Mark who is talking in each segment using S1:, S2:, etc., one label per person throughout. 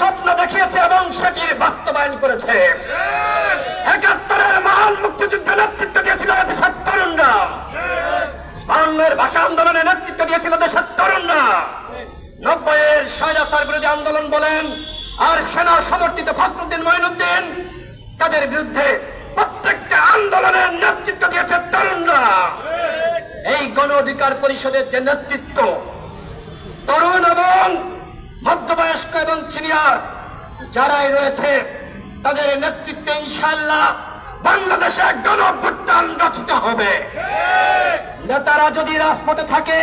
S1: স্বপ্ন দেখিয়েছে এবং সেটির বাস্তবায়ন করেছে। একাত্তরের মহান মুক্তিযুদ্ধে নেতৃত্ব দিয়েছিল দেশের তরুণরা। বাংলার ভাষা আন্দোলনে নেতৃত্ব দিয়েছিল দেশের তরুণরা। নব্বইয়ের স্বৈরাচার বিরোধী আন্দোলন বলেন, আর সেনা সমর্থিত ফখরুদ্দিন মঈনুদ্দিন, তাদের বিরুদ্ধে প্রত্যেকটা আন্দোলনের নেতৃত্ব দিয়েছে তরুণরা। এই গণ অধিকার পরিষদের যে নেতৃত্ব, তরুণ এবং মধ্যবয়স্ক এবং সিনিয়র যারাই রয়েছে, তাদের নেতৃত্বে ইনশাল্লাহ বাংলাদেশে গণ অভ্যুত্থান রচিত হবে। নেতারা যদি রাজপথে থাকে,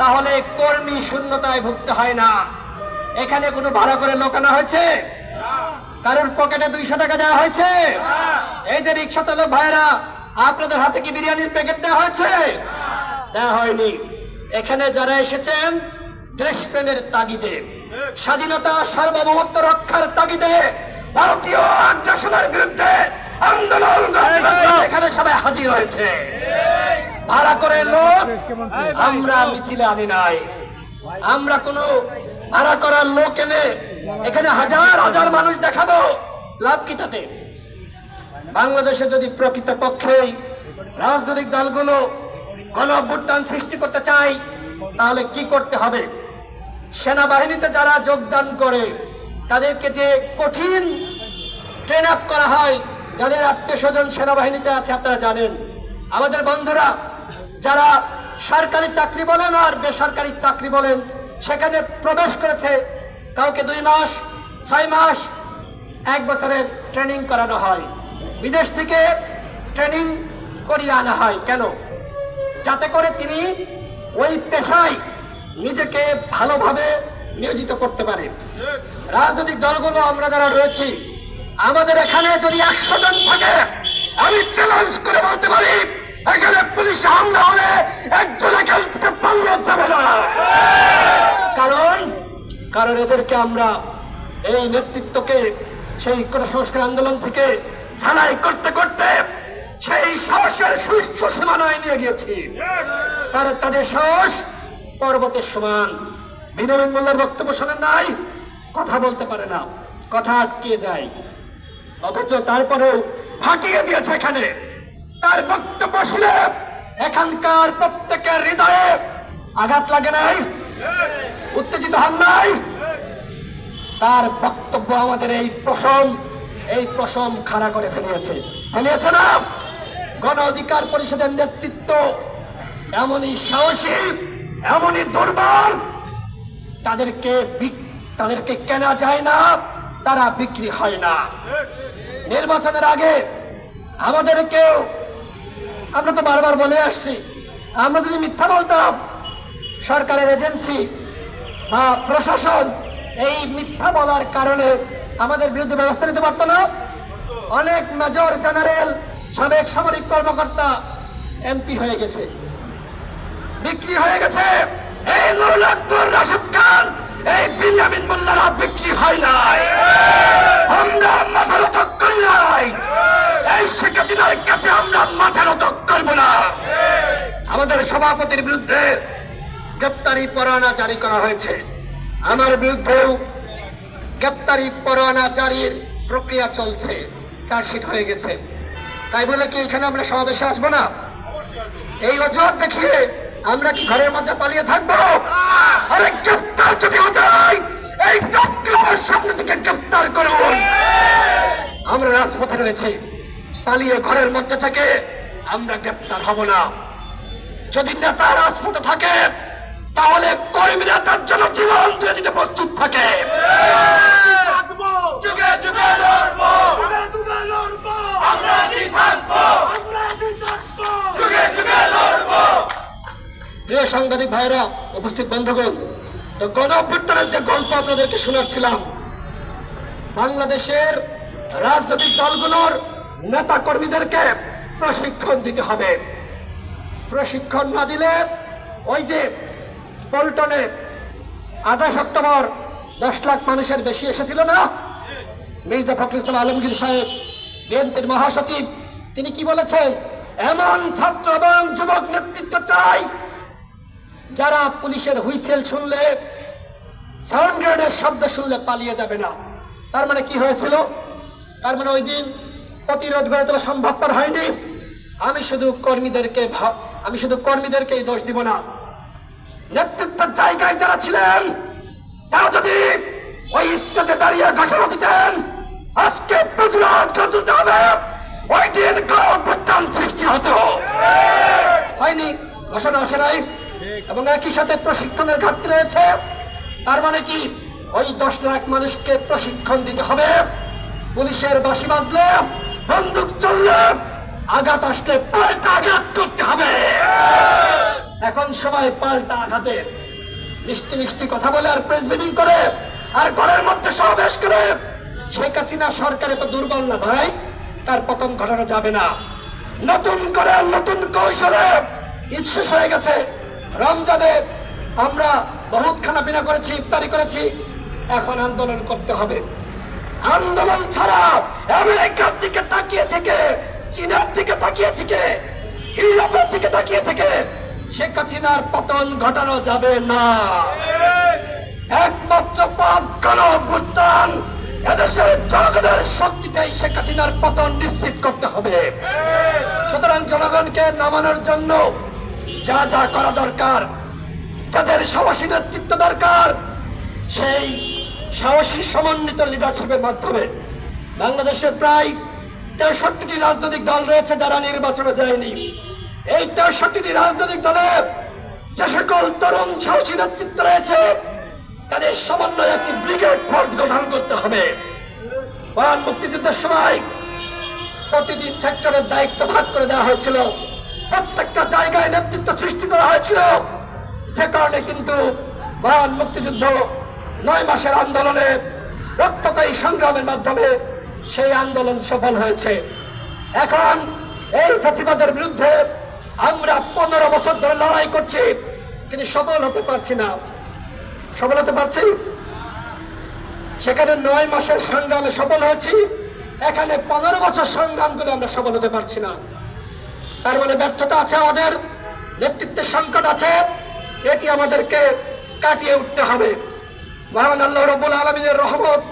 S1: তাহলে কর্মী শূন্যতায় ভুগতে হয় না। এখানে কোনো ভাড়া করে লোকানো হয়েছে? কারোর পকেটে দুইশো টাকা দেওয়া হয়েছে? এই যে রিক্সা চালক ভাইরা আপনাদের হাতে কি বিরিয়ানির প্যাকেট দেওয়া হয়েছে? দেওয়া হয়নি। এখানে যারা এসেছেন দেশপ্রেমের তাগিদে স্বাধীনতা সার্বভৌমত্ব রক্ষার তাগিদে ভারতীয় আগ্রাসনের বিরুদ্ধে আন্দোলন এখানে সবাই হাজির হয়েছে। ভাড়া করে লোক আমরা মিছিলে আনি নাই। আমরা কোনো ভাড়া করার লোক এনে এখানে হাজার হাজার মানুষ দেখাবো লাভ কি তাতে? বাংলাদেশে যদি প্রকৃত পক্ষেই রাজনৈতিক দলগুলো গণ অভ্যুত্থান সৃষ্টি করতে চাই তাহলে কি করতে হবে? সেনাবাহিনীতে যারা যোগদান করে, তাদেরকে যে কঠিন ট্রেন আপ করা হয়, যাদের আত্মীয় স্বজন সেনাবাহিনীতে আছে, আপনারা জানেন। আমাদের বন্ধুরা, যারা সরকারি চাকরি বলেন আর বেসরকারি চাকরি বলেন, সেখানে প্রবেশ করেছে, কাউকে দুই মাস, ছয় মাস, এক বছরের ট্রেনিং করানো হয়। বিদেশ থেকে ট্রেনিং করিয়ে আনা হয়। কেন? যাতে করে তিনি ওই পেশায় নিজেকে ভালোভাবে নিয়োজিত করতে পারে। রাজনৈতিক দলগুলো আমরা যারা রয়েছি, আমাদের এখানে যদি একশো জন থাকে, আমি চ্যালেঞ্জ করে বলতে পারি, এখানে পুলিশ হামলা হলে একজন থেকে পালিয়ে যাবে না। কারণ কারণ এদেরকে আমরা এই নেতৃত্বকে সেই কোন সংস্কার আন্দোলন থেকে ঝালাই করতে করতে সেই সাহসের সুস্থ সীমানায় নিয়ে গিয়েছি। তারা তাদের সাহস পর্বতের সমান। বিনোদন মোল্লার বক্তব্য শোনেন নাই? কথা বলতে পারে না। কথা আটকে যায়। অথচ তারপরেও ফাটিয়ে দিয়েছে এখানে। তার বক্তব্য শুনে এখানকার প্রত্যেকের হৃদয়ে আঘাত লাগে নাই? উত্তেজিত হন নাই? তার বক্তব্য আমাদের এই প্রশম এই প্রশম খাড়া করে ফেলিয়েছে। ফেলিয়েছে না? গণ অধিকার পরিষদের নেতৃত্ব এমনই সাহসী এমনই দুর্বল। তাদেরকে তাদেরকে কেনা যায় না, তারা বিক্রি হয় না। নির্বাচনের আগে আমাদেরকেও আমরা তো বারবার বলে আসছি, আমরা যদি মিথ্যা বলতাম, সরকারের এজেন্সি বা প্রশাসন এই মিথ্যা বলার কারণে আমাদের বিরুদ্ধে ব্যবস্থা নিতে পারতো না। অনেক মেজর জেনারেল, সাবেক সামরিক কর্মকর্তা এমপি হয়ে গেছে। বিক্রি হয়ে গেছে। এই নুরুল আকবর রাশেদ খান, এই বিনিয়ামিন মোল্লারা বিক্রি হয় নাই। আমরা মাথা নত করি নাই। এই শেখ হাসিনার কাছে আমরা মাথা নত করব না। আমাদের সভাপতির বিরুদ্ধে গ্রেপ্তারি পরোয়ানা জারি করা হয়েছে। আমার বিরুদ্ধেও গ্রেপ্তারি পরোয়ানা জারির প্রক্রিয়া চলছে। চার্জশিট হয়ে গেছে। তাই বলে কি এখানে আমরা সমাবেশে আসব না? এই অজুহাত দেখিয়ে আমরা কি ঘরের মধ্যে পালিয়ে থাকব? আরে গ্রেপ্তার যদি হতে এই ডক্টরের সামনে থেকে গ্রেপ্তার করুন। আমরা রাজপথে রয়েছি। পালিয়ে ঘরের মধ্যে থেকে আমরা গ্রেপ্তার হব না। যদি নেতা রাজপথে থাকে, তাহলে কর্মীরা তার জন্য জীবন দিয়ে দিতে প্রস্তুত থাকে। প্রিয় সাংবাদিক ভাইরা উপস্থিত বন্ধুগণ, তো গণ অভ্যুত্থানের যে গল্প আপনাদেরকে শোনাচ্ছিলাম, বাংলাদেশের রাজনৈতিক দলগুলোর নেতা কর্মীদেরকে প্রশিক্ষণ দিতে হবে। প্রশিক্ষণ না দিলে ওই যে পল্টনে আঠাশ অক্টোবর দশ লাখ মানুষের বেশি এসেছিল না? মির্জা ফখরুল ইসলাম আলমগীর সাহেব, বিএনপির মহাসচিব, তিনি কি বলেছেন? এমন ছাত্র এবং যুবক নেতৃত্ব চাই যারা পুলিশের হুইসেল শুনলে
S2: সাউন্ড গ্রেডের শব্দ শুনলে পালিয়ে যাবে না। তার মানে কি হয়েছিল? তার মানে ওই দিন প্রতিরোধ গড়ে তোলা সম্ভবপর হয়নি। আমি শুধু কর্মীদেরকে আমি শুধু কর্মীদেরকেই দোষ দিব না। নেতৃত্বের জায়গায় যারা ছিলেন, তারা যদি ওই স্টেজে দাঁড়িয়ে ঘোষণা দিতেন, আজকে হবে ওই দিন গণঅভ্যুত্থান সৃষ্টি হতো। হয়নি, ঘোষণা আসে নাই। এবং একই সাথে প্রশিক্ষণের ঘাটতি রয়েছে। তার মানে কি? ওই দশ লাখ মানুষকে প্রশিক্ষণ দিতে হবে। পুলিশের বাসি বাজলে বন্দুক চললে আঘাত আসলে পাল্টা আঘাত করতে হবে। এখন সময় পাল্টা আঘাতের মিষ্টি মিষ্টি কথা বলে আর প্রেস মিটিং করে আর ঘরের মধ্যে সমাবেশ করে। শেখ হাসিনা সরকার এত দুর্বল না ভাই, তার পতন ঘটানো যাবে না। নতুন করে নতুন কৌশলে শেষ হয়ে গেছে। রমজানে আমরা বহুত খানা পিনা করেছি, ইফতারি করেছি, এখন আন্দোলন করতে হবে। আন্দোলন ছাড়া আমেরিকার দিকে তাকিয়ে থেকে, চীনের দিকে তাকিয়ে থেকে, ইউরোপের দিকে তাকিয়ে থেকে শেখ হাসিনার পতন ঘটানো যাবে না। একমাত্র পথ গণ অভ্যুত্থান এদেশের জনগণের শক্তিতেই শেখ হাসিনার পতন নিশ্চিত করতে হবে। সুতরাং জনগণকে নামানোর জন্য যা যা করা দরকার, যাদের সাহসী নেতৃত্ব দরকার, সেই সাহসী সমন্বিত লিডারশিপের মাধ্যমে বাংলাদেশের প্রায় তেষট্টিটি রাজনৈতিক দল রয়েছে যারা নির্বাচনে যায়নি। এই তেষট্টিটি রাজনৈতিক দলের যে সকল তরুণ সাহসী নেতৃত্ব রয়েছে, তাদের সমন্বয়ে একটি ব্রিগেড ফোর্স গঠন করতে হবে। মহান মুক্তিযুদ্ধের সময় প্রতিটি সেক্টরের দায়িত্ব ভাগ করে দেওয়া হয়েছিল। প্রত্যেকটা জায়গায় নেতৃত্ব সৃষ্টি করা হয়েছিল। যে কারণে কিন্তু মহান মুক্তিযুদ্ধ নয় মাসের আন্দোলনে রক্তকায়ী সংগ্রামের মাধ্যমে সেই আন্দোলন সফল হয়েছে। এখন এই ফেসিবাদের বিরুদ্ধে আমরা পনেরো বছর ধরে লড়াই করছি। কিন্তু সফল হতে পারছি না। সফল হতে পারছি? সেখানে নয় মাসের সংগ্রামে সফল হয়েছি। এখানে পনেরো বছর সংগ্রাম করে আমরা সফল হতে পারছি না। তার মানে ব্যর্থতা আছে আমাদের, নেতৃত্বের সংকট আছে, এটি আমাদেরকে কাটিয়ে উঠতে হবে। মহান আল্লাহ রবুল আলমিনের রহমত,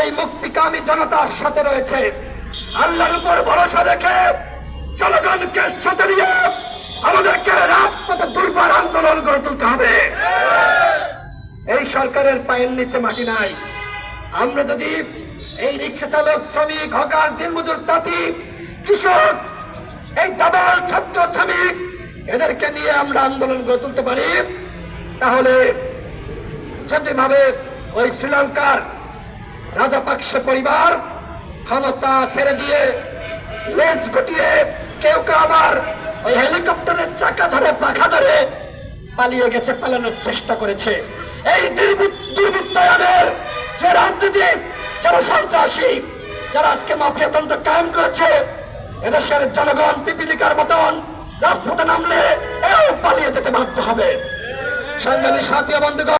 S2: এই মুক্তিকামী জনতার সাথে রয়েছে। আল্লাহর উপর ভরসা রেখে জনগণকে সাথে নিয়ে আমাদেরকে রাজপথে দুর্বার আন্দোলন গড়ে তুলতে হবে। এই সরকারের পায়ের নিচে মাটি নাই। আমরা যদি এই রিক্সা চালক শ্রমিক, হকার, দিনমজুর, তাঁতি, কৃষক এই দাবাল ছাত্র শ্রমিক, এদেরকে নিয়ে আমরা আন্দোলন গড়ে তুলতে পারি। তাহলে যেভাবে ওই শ্রীলঙ্কার রাজাপাকসে পরিবার ক্ষমতা ছেড়ে দিয়ে লেজ গুটিয়ে কেউ কেউ আবার ওই হেলিকপ্টারের চাকা ধরে পাখা ধরে পালিয়ে গেছে, পালানোর চেষ্টা করেছে। এই দুর্বৃত্ত- দুর্বৃত্তায়নের যে রাজনীতি, যারা সন্ত্রাসী, যারা আজকে মাফিয়াতন্ত্র কায়েম করেছে এদেশের জনগণ পিপিলিকার মতন রাজপথে নামলে এও পালিয়ে যেতে বাধ্য হবে। সাংবাদিক সাথী বন্ধুগণ